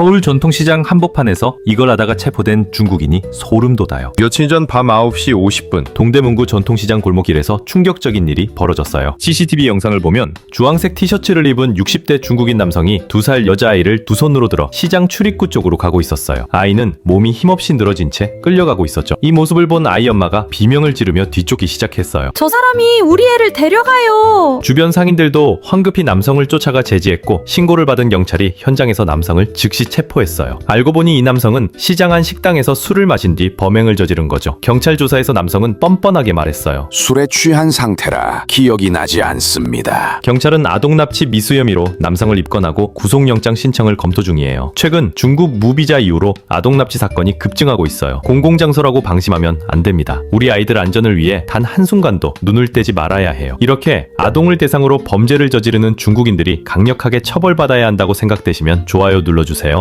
서울 전통시장 한복판에서 이걸 하다가 체포된 중국인이 소름 돋아요. 며칠 전 밤 9시 50분 동대문구 전통시장 골목길에서 충격적인 일이 벌어졌어요. CCTV 영상을 보면 주황색 티셔츠를 입은 60대 중국인 남성이 두살 여자아이를 두 손으로 들어 시장 출입구 쪽으로 가고 있었어요. 아이는 몸이 힘없이 늘어진 채 끌려가고 있었죠. 이 모습을 본 아이 엄마가 비명을 지르며 뒤쫓기 시작했어요. 저 사람이 우리 애를 데려가요. 주변 상인들도 황급히 남성을 쫓아가 제지했고 신고를 받은 경찰이 현장에서 남성을 즉시 체포했어요. 알고 보니 이 남성은 시장 안 식당에서 술을 마신 뒤 범행을 저지른 거죠. 경찰 조사에서 남성은 뻔뻔하게 말했어요. 술에 취한 상태라 기억이 나지 않습니다. 경찰은 아동 납치 미수 혐의로 남성을 입건하고 구속영장 신청을 검토 중이에요. 최근 중국 무비자 이후로 아동 납치 사건이 급증하고 있어요. 공공장소라고 방심하면 안 됩니다. 우리 아이들 안전을 위해 단 한순간도 눈을 떼지 말아야 해요. 이렇게 아동을 대상으로 범죄를 저지르는 중국인들이 강력하게 처벌받아야 한다고 생각되시면 좋아요 눌러주세요.